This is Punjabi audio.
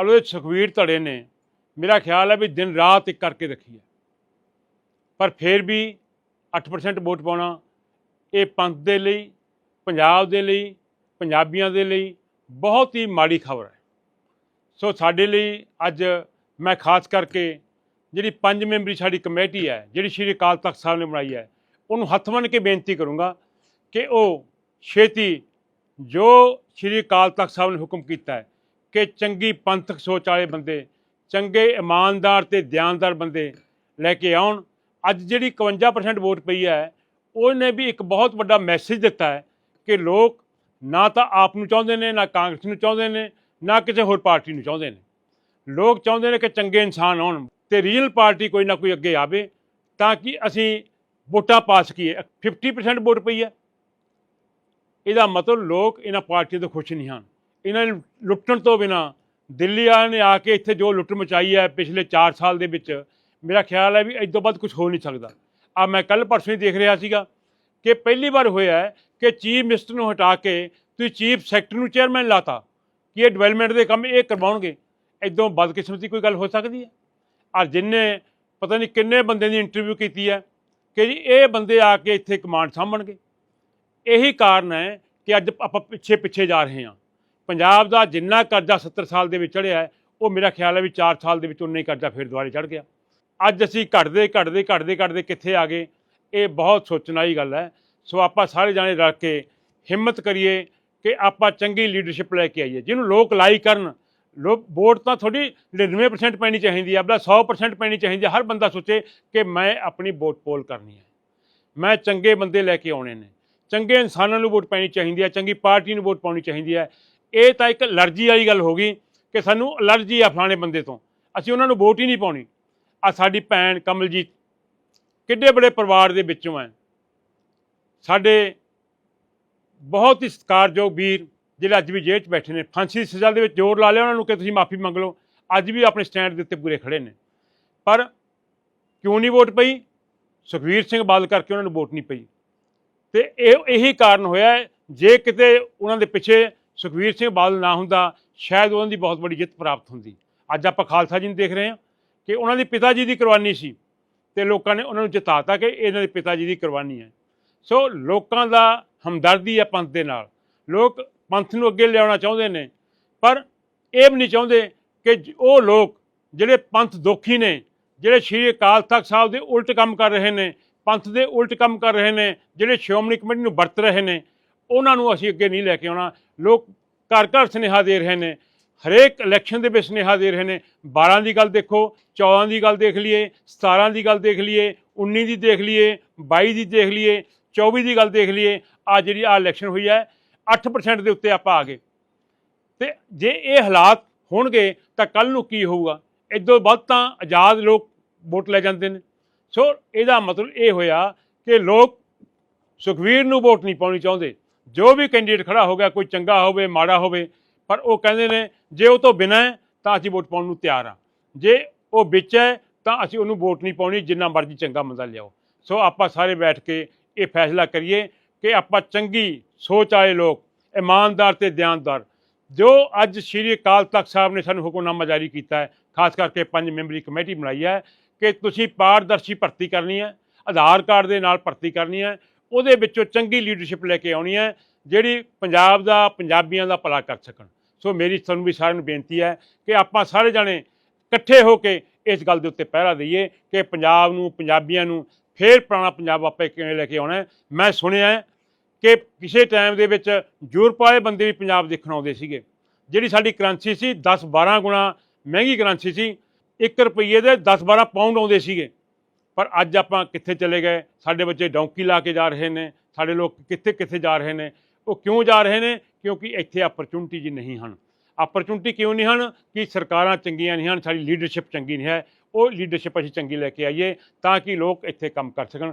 ਅਲੋ ਸੁਖਵੀਰ ਧੜੇ ਨੇ। ਮੇਰਾ ਖਿਆਲ ਹੈ ਵੀ ਦਿਨ ਰਾਤ ਇੱਕ ਕਰਕੇ ਰੱਖੀ ਹੈ। ਪਰ ਫਿਰ ਵੀ 8% ਵੋਟ ਪਾਉਣਾ, ਇਹ ਪੰਥ ਦੇ ਲਈ, ਪੰਜਾਬ ਦੇ ਲਈ, ਪੰਜਾਬੀਆਂ ਦੇ ਲਈ ਬਹੁਤ ਹੀ ਮਾੜੀ ਖਬਰ ਹੈ। ਸੋ ਸਾਡੇ ਲਈ ਅੱਜ ਮੈਂ ਖਾਸ ਕਰਕੇ ਜਿਹੜੀ ਪੰਜ ਮੈਂਬਰੀ ਸਾਡੀ ਕਮੇਟੀ ਹੈ, ਜਿਹੜੀ ਸ਼੍ਰੀ ਅਕਾਲ ਤਖਤ ਸਾਹਿਬ ਨੇ ਬਣਾਈ ਹੈ, ਉਹਨੂੰ ਹੱਥ ਬੰਨ੍ਹ ਕੇ ਬੇਨਤੀ ਕਰੂੰਗਾ ਕਿ ਉਹ ਛੇਤੀ ਜੋ ਸ਼੍ਰੀ ਅਕਾਲ ਤਖਤ ਸਾਹਿਬ ਨੇ ਹੁਕਮ ਕੀਤਾ ਹੈ ਕਿ ਚੰਗੀ ਪੰਥਕ ਸੋਚ ਵਾਲੇ ਬੰਦੇ, ਚੰਗੇ ਇਮਾਨਦਾਰ ਤੇ ਦਿਆਨਦਾਰ ਬੰਦੇ ਲੈ ਕੇ ਆਉਣ। ਅੱਜ ਜਿਹੜੀ 51% ਵੋਟ ਪਈ ਹੈ, ਉਹਨੇ ਵੀ ਇੱਕ ਬਹੁਤ ਵੱਡਾ ਮੈਸੇਜ ਦਿੱਤਾ ਹੈ ਕਿ ਲੋਕ ਨਾ ਤਾਂ ਆਪ ਨੂੰ ਚਾਹੁੰਦੇ ਨੇ, ਨਾ ਕਾਂਗਰਸ ਨੂੰ ਚਾਹੁੰਦੇ ਨੇ, ਨਾ ਕਿਸੇ ਹੋਰ ਪਾਰਟੀ ਨੂੰ ਚਾਹੁੰਦੇ ਨੇ। ਲੋਕ ਚਾਹੁੰਦੇ ਨੇ ਕਿ ਚੰਗੇ ਇਨਸਾਨ ਆਉਣ ਤੇ ਰੀਅਲ ਪਾਰਟੀ ਕੋਈ ਨਾ ਕੋਈ ਅੱਗੇ ਆਵੇ ਤਾਂ ਕਿ ਅਸੀਂ ਵੋਟਾਂ ਪਾ ਸਕੀਏ। 50% ਵੋਟ ਪਈ ਹੈ। ਇਹਦਾ ਮਤਲਬ ਲੋਕ ਇਹਨਾਂ ਪਾਰਟੀਆਂ ਤੋਂ ਖੁਸ਼ ਨਹੀਂ ਹਨ। ਇਹਨਾਂ ਨੂੰ ਲੁੱਟਣ ਤੋਂ ਬਿਨਾ ਦਿੱਲੀ ਵਾਲਿਆਂ ਨੇ ਆ ਕੇ ਇੱਥੇ ਜੋ ਲੁੱਟ ਮਚਾਈ ਹੈ ਪਿਛਲੇ 4 ਸਾਲ ਦੇ ਵਿੱਚ, ਮੇਰਾ ਖਿਆਲ ਹੈ ਵੀ ਇਸ ਤੋਂ ਵੱਧ ਕੁਝ ਹੋ ਨਹੀਂ ਸਕਦਾ। ਆ ਮੈਂ ਕੱਲ ਪਰਸੋਂ ਹੀ ਦੇਖ ਰਿਹਾ ਸੀਗਾ ਕਿ ਪਹਿਲੀ ਵਾਰ ਹੋਇਆ ਕਿ ਚੀਫ ਮਿਨਿਸਟਰ ਨੂੰ ਹਟਾ ਕੇ ਤੁਸੀਂ ਚੀਫ ਸੈਕਟਰੀ ਨੂੰ ਚੇਅਰਮੈਨ ਲਾਤਾ ਕਿ ਇਹ ਡਿਵੈਲਪਮੈਂਟ ਦੇ ਕੰਮ ਇਹ ਕਰਵਾਉਣਗੇ। ਇਦੋਂ ਬਦਕਿਸਮਤੀ ਕੋਈ ਗੱਲ ਹੋ ਸਕਦੀ ਹੈ? ਔਰ ਜਿਨਨੇ ਪਤਾ ਨਹੀਂ ਕਿੰਨੇ ਬੰਦੇ ਦੀ ਇੰਟਰਵਿਊ ਕੀਤੀ ਹੈ ਕਿ ਜੀ ਇਹ ਬੰਦੇ ਆ ਕੇ ਇੱਥੇ ਕਮਾਂਡ ਸਾਂਭਣਗੇ। ਇਹੀ ਕਾਰਨ ਹੈ ਕਿ ਅੱਜ ਆਪਾਂ ਪਿੱਛੇ ਪਿੱਛੇ ਜਾ ਰਹੇ ਹਾਂ। ਪੰਜਾਬ ਦਾ ਜਿੰਨਾ ਕਰਜ਼ਾ 70 ਸਾਲ ਦੇ ਵਿੱਚ ਚੜਿਆ ਉਹ ਮੇਰਾ ਖਿਆਲ ਹੈ ਵੀ 4 ਸਾਲ ਦੇ ਵਿੱਚ ਉਨਾ ਹੀ ਕਰਜ਼ਾ ਫਿਰ ਦੁਬਾਰੇ ਚੜ ਗਿਆ। ਅੱਜ ਅਸੀਂ ਘਟਦੇ ਘਟਦੇ ਘਟਦੇ ਘਟਦੇ ਕਿੱਥੇ ਆ ਗਏ, ਇਹ ਬਹੁਤ ਸੋਚਣ ਵਾਲੀ ਗੱਲ ਹੈ। ਸੋ ਆਪਾਂ ਸਾਰੇ ਜਾਣੇ ਰਲ ਕੇ ਹਿੰਮਤ ਕਰੀਏ ਕਿ ਆਪਾਂ ਚੰਗੀ ਲੀਡਰਸ਼ਿਪ ਲੈ ਕੇ ਆਈਏ। ਜਿਹਨੂੰ ਲੋਕ ਲਾਈ ਕਰਨ, ਲੋਕ ਵੋਟ ਤਾਂ ਥੋੜੀ 99% ਪੈਣੀ ਚਾਹੀਦੀ ਹੈ ਅਬਲਾ 100% ਪੈਣੀ ਚਾਹੀਦੀ ਹੈ। ਹਰ ਬੰਦਾ ਸੋਚੇ ਕਿ ਮੈਂ ਆਪਣੀ ਵੋਟ ਪੋਲ ਕਰਨੀ ਹੈ। ਮੈਂ ਚੰਗੇ ਬੰਦੇ ਲੈ ਕੇ ਆਉਣੇ ਨੇ। ਚੰਗੇ ਇਨਸਾਨਾਂ ਨੂੰ ਵੋਟ ਪੈਣੀ ਚਾਹੀਦੀ ਹੈ, ਚੰਗੀ ਪਾਰਟੀ ਨੂੰ ਵੋਟ ਪਾਉਣੀ ਚਾਹੀਦੀ ਹੈ। ਇਹ ਤਾਂ ਇੱਕ ਅਲਰਜੀ ਵਾਲੀ ਗੱਲ ਹੋ ਗਈ ਕਿ ਸਾਨੂੰ ਅਲਰਜੀ ਆ ਫਲਾਣੇ ਬੰਦੇ ਤੋਂ। ਅਸੀਂ ਉਹਨਾਂ ਨੂੰ ਵੋਟ ਹੀ ਨਹੀਂ ਪਾਉਣੀ। ਆ ਸਾਡੀ ਭੈਣ ਕਮਲਜੀਤ ਕਿੱਡੇ ਬੜੇ ਪਰਿਵਾਰ ਦੇ ਵਿੱਚੋਂ ਹੈ। ਸਾਡੇ ਬਹੁਤ ਹੀ ਸਤਿਕਾਰਯੋਗ ਵੀਰ ਜਿਹੜੇ ਅੱਜ ਵੀ ਜੇਲ੍ਹ 'ਚ ਬੈਠੇ ਨੇ। ਫਾਂਸੀ ਦੀ ਸਜ਼ਾ ਦੇ ਵਿੱਚ ਜ਼ੋਰ ਲਾ ਲਿਆ ਉਹਨਾਂ ਨੂੰ ਕਿ ਤੁਸੀਂ ਮਾਫੀ ਮੰਗ ਲਓ। ਅੱਜ ਵੀ ਆਪਣੇ ਸਟੈਂਡ ਦੇ ਉੱਤੇ ਪੂਰੇ ਖੜੇ ਨੇ। ਪਰ ਕਿਉਂ ਨਹੀਂ ਵੋਟ ਪਈ? ਸੁਖਵੀਰ ਸਿੰਘ ਬਾਦਲ ਕਰਕੇ ਉਹਨਾਂ ਨੂੰ ਵੋਟ ਨਹੀਂ ਪਈ। ਤੇ ਇਹ ਇਹੀ ਕਾਰਨ ਹੋਇਆ ਜੇ ਕਿਤੇ ਉਹਨਾਂ ਦੇ ਪਿੱਛੇ ਸੁਖਵੀਰ ਸਿੰਘ ਬਾਦਲ ਨਾ ਹੁੰਦਾ, ਸ਼ਾਇਦ ਉਹਨਾਂ ਦੀ ਬਹੁਤ ਵੱਡੀ ਜਿੱਤ ਪ੍ਰਾਪਤ ਹੁੰਦੀ। ਅੱਜ ਆਪਾਂ ਖਾਲਸਾ ਜੀ ਨੂੰ ਦੇਖ ਰਹੇ ਹਾਂ ਕਿ ਉਹਨਾਂ ਦੇ ਪਿਤਾ ਜੀ ਦੀ ਕੁਰਬਾਨੀ ਸੀ ਤੇ ਲੋਕਾਂ ਨੇ ਉਹਨਾਂ ਨੂੰ ਜਿਤਾਤਾ ਕਿ ਇਹਨਾਂ ਦੇ ਪਿਤਾ ਜੀ ਦੀ ਕੁਰਬਾਨੀ ਹੈ। ਸੋ ਲੋਕਾਂ ਦਾ ਹਮਦਰਦੀ ਹੈ ਪੰਥ ਦੇ ਨਾਲ। ਲੋਕ ਪੰਥ ਨੂੰ ਅੱਗੇ ਲਿਆਉਣਾ ਚਾਹੁੰਦੇ ਨੇ, ਪਰ ਇਹ ਵੀ ਨਹੀਂ ਚਾਹੁੰਦੇ ਕਿ ਉਹ ਲੋਕ ਜਿਹੜੇ ਪੰਥ ਦੋਖੀ ਨੇ, ਜਿਹੜੇ ਸ਼੍ਰੀ ਅਕਾਲ ਤਖਤ ਸਾਹਿਬ ਦੇ ਉਲਟ ਕੰਮ ਕਰ ਰਹੇ ਨੇ, ਪੰਥ ਦੇ ਉਲਟ ਕੰਮ ਕਰ ਰਹੇ ਨੇ, ਜਿਹੜੇ ਸ਼੍ਰੋਮਣੀ ਕਮੇਟੀ ਨੂੰ ਵਰਤ ਰਹੇ ਨੇ ਉਹਨਾਂ ਨੂੰ ਅਸੀਂ ਅੱਗੇ ਨਹੀਂ ਲੈ ਕੇ ਆਉਣਾ। ਲੋਕ ਘਰ ਘਰ ਸੁਨੇਹਾ ਦੇ ਰਹੇ ਨੇ। ਹਰੇਕ ਇਲੈਕਸ਼ਨ ਦੇ ਵਿੱਚ ਸੁਨੇਹਾ ਦੇ ਰਹੇ ਨੇ। 12 ਦੀ ਗੱਲ ਦੇਖੋ 14 ਦੀ ਗੱਲ ਦੇਖ ਲਈਏ 17 ਦੀ ਗੱਲ ਦੇਖ ਲਈਏ 19 ਦੀ ਦੇਖ ਲਈਏ 22 ਦੀ ਦੇਖ ਲਈਏ 24 ਦੀ ਗੱਲ ਦੇਖ ਲਈਏ ਆ ਜਿਹੜੀ ਆ ਇਲੈਕਸ਼ਨ ਹੋਈ ਹੈ 8% ਦੇ ਉੱਤੇ ਆਪਾਂ ਆ ਗਏ। ਤੇ ਜੇ ਇਹ ਹਾਲਾਤ ਹੋਣਗੇ, ਤਾਂ ਕੱਲ ਨੂੰ ਕੀ ਹੋਊਗਾ? ਇਦੋਂ ਵੱਧ ਤਾਂ ਆਜ਼ਾਦ ਲੋਕ ਵੋਟ ਲੈ ਜਾਂਦੇ ਨੇ। ਸੋ ਇਹਦਾ ਮਤਲਬ ਇਹ ਹੋਇਆ ਕਿ ਲੋਕ ਸੁਖਵੀਰ ਨੂੰ ਵੋਟ ਨਹੀਂ ਪਾਉਣੀ ਚਾਹੁੰਦੇ। ਜੋ ਵੀ ਕੈਂਡੀਡੇਟ ਖੜਾ ਹੋ ਗਿਆ, ਕੋਈ ਚੰਗਾ ਹੋਵੇ, ਮਾੜਾ ਹੋਵੇ, ਪਰ ਉਹ ਕਹਿੰਦੇ ਨੇ, ਜੇ ਉਹ ਤੋਂ ਬਿਨਾਂ ਹੈ, ਤਾਂ ਅਸੀਂ ਵੋਟ ਪਾਉਣ ਨੂੰ ਤਿਆਰ ਹਾਂ। ਜੇ ਉਹ ਵਿੱਚ ਹੈ, ਤਾਂ ਅਸੀਂ ਉਹਨੂੰ ਵੋਟ ਨਹੀਂ ਪਾਉਣੀ, ਜਿੰਨਾ ਮਰਜ਼ੀ ਚੰਗਾ ਮੰਦਾ ਲਿਆਓ। ਸੋ ਆਪਾਂ ਸਾਰੇ ਬੈਠ ਕੇ ਇਹ ਫੈਸਲਾ ਕਰੀਏ ਕਿ ਆਪਾਂ ਚੰਗੀ ਸੋਚ ਵਾਲੇ ਲੋਕ, ਇਮਾਨਦਾਰ ਤੇ ਦਿਆਨਦਾਰ, ਜੋ ਅੱਜ ਸ਼੍ਰੀ ਅਕਾਲ ਤਖਤ ਸਾਹਿਬ ਨੇ ਸਾਨੂੰ ਹੁਕਮਨਾਮਾ ਜਾਰੀ ਕੀਤਾ ਹੈ, ਖਾਸ ਕਰਕੇ ਪੰਜ ਮੈਂਬਰੀ ਕਮੇਟੀ ਬਣਾਈ ਹੈ, ਕਿ ਤੁਸੀਂ ਪਾਰਦਰਸ਼ੀ ਭਰਤੀ ਕਰਨੀ ਹੈ, ਆਧਾਰ ਕਾਰਡ ਦੇ ਨਾਲ ਭਰਤੀ ਕਰਨੀ ਹੈ ਉਹਦੇ ਵਿੱਚੋਂ ਚੰਗੀ ਲੀਡਰਸ਼ਿਪ ਲੈ ਕੇ ਆਉਣੀ ਹੈ, ਜਿਹੜੀ ਪੰਜਾਬ ਦਾ, ਪੰਜਾਬੀਆਂ ਦਾ ਭਲਾ ਕਰ ਸਕਣ। ਸੋ ਮੇਰੀ ਤੁਹਾਨੂੰ ਵੀ ਸਾਰਿਆਂ ਨੂੰ ਬੇਨਤੀ ਹੈ ਕਿ ਆਪਾਂ ਸਾਰੇ ਜਾਣੇ ਇਕੱਠੇ ਹੋ ਕੇ ਇਸ ਗੱਲ ਦੇ ਉੱਤੇ ਪਹਿਰਾ ਦਈਏ ਕਿ ਪੰਜਾਬ ਨੂੰ, ਪੰਜਾਬੀਆਂ ਨੂੰ ਫੇਰ ਪੁਰਾਣਾ ਪੰਜਾਬ ਆਪੇ ਕਿਵੇਂ ਲੈ ਕੇ ਆਉਣਾ ਮੈਂ ਸੁਣਿਆ ਕਿ ਕਿਸੇ ਟਾਈਮ ਦੇ ਵਿੱਚ ਯੂਰਪ ਵਾਲੇ ਬੰਦੇ ਵੀ ਪੰਜਾਬ ਦੇਖਣ ਆਉਂਦੇ ਸੀਗੇ। ਜਿਹੜੀ ਸਾਡੀ ਕਰੰਸੀ ਸੀ 10 12 ਗੁਣਾ ਮਹਿੰਗੀ ਕਰੰਸੀ ਸੀ 1 ਰੁਪਏ ਦੇ 10 12 ਪਾਉਂਡ ਆਉਂਦੇ ਸੀਗੇ। ਪਰ ਅੱਜ ਆਪਾਂ ਕਿੱਥੇ ਚਲੇ ਗਏ? ਸਾਡੇ ਬੱਚੇ ਡੌਂਕੀ ਲਾ ਕੇ ਜਾ ਰਹੇ ਨੇ। ਸਾਡੇ ਲੋਕ ਕਿੱਥੇ ਕਿੱਥੇ ਜਾ ਰਹੇ ਨੇ? ਉਹ ਕਿਉਂ ਜਾ ਰਹੇ ਨੇ? ਕਿਉਂਕਿ ਇੱਥੇ ਅਪਰਚੁਨਿਟੀ ਜੀ ਨਹੀਂ ਹਨ। ਅਪਰਚੁਨਿਟੀ ਕਿਉਂ ਨਹੀਂ ਹਨ? ਕਿ ਸਰਕਾਰਾਂ ਚੰਗੀਆਂ ਨਹੀਂ ਹਨ, ਸਾਡੀ ਲੀਡਰਸ਼ਿਪ ਚੰਗੀ ਨਹੀਂ ਹੈ। ਉਹ ਲੀਡਰਸ਼ਿਪ ਅਸੀਂ ਚੰਗੀ ਲੈ ਕੇ ਆਈਏ ਤਾਂ ਕਿ ਲੋਕ ਇੱਥੇ ਕੰਮ ਕਰ ਸਕਣ।